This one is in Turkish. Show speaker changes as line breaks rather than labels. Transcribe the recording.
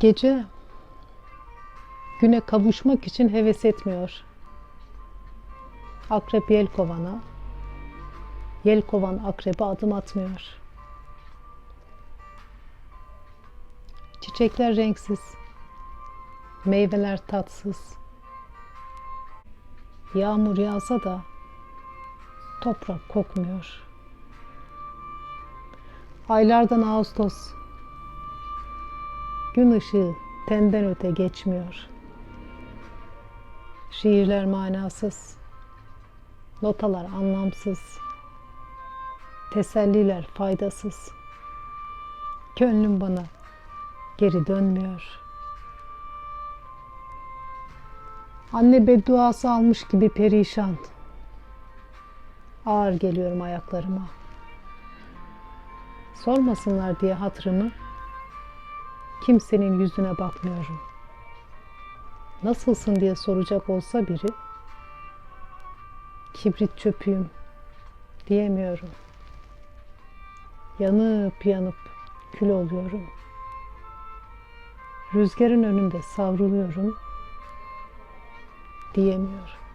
Gece güne kavuşmak için heves etmiyor. Akrep yelkovana, yelkovan akrebe adım atmıyor. Çiçekler renksiz, meyveler tatsız. Yağmur yağsa da toprak kokmuyor. Aylardan Ağustos, gün ışığı tenden öte geçmiyor. Şiirler manasız, notalar anlamsız, teselliler faydasız. Gönlüm bana geri dönmüyor. Anne bedduası almış gibi perişan. Ağır geliyorum ayaklarıma. Sormasınlar diye hatırımı kimsenin yüzüne bakmıyorum. Nasılsın diye soracak olsa biri kibrit çöpüyüm diyemiyorum. Yanıp yanıp kül oluyorum. Rüzgarın önünde savruluyorum diyemiyorum.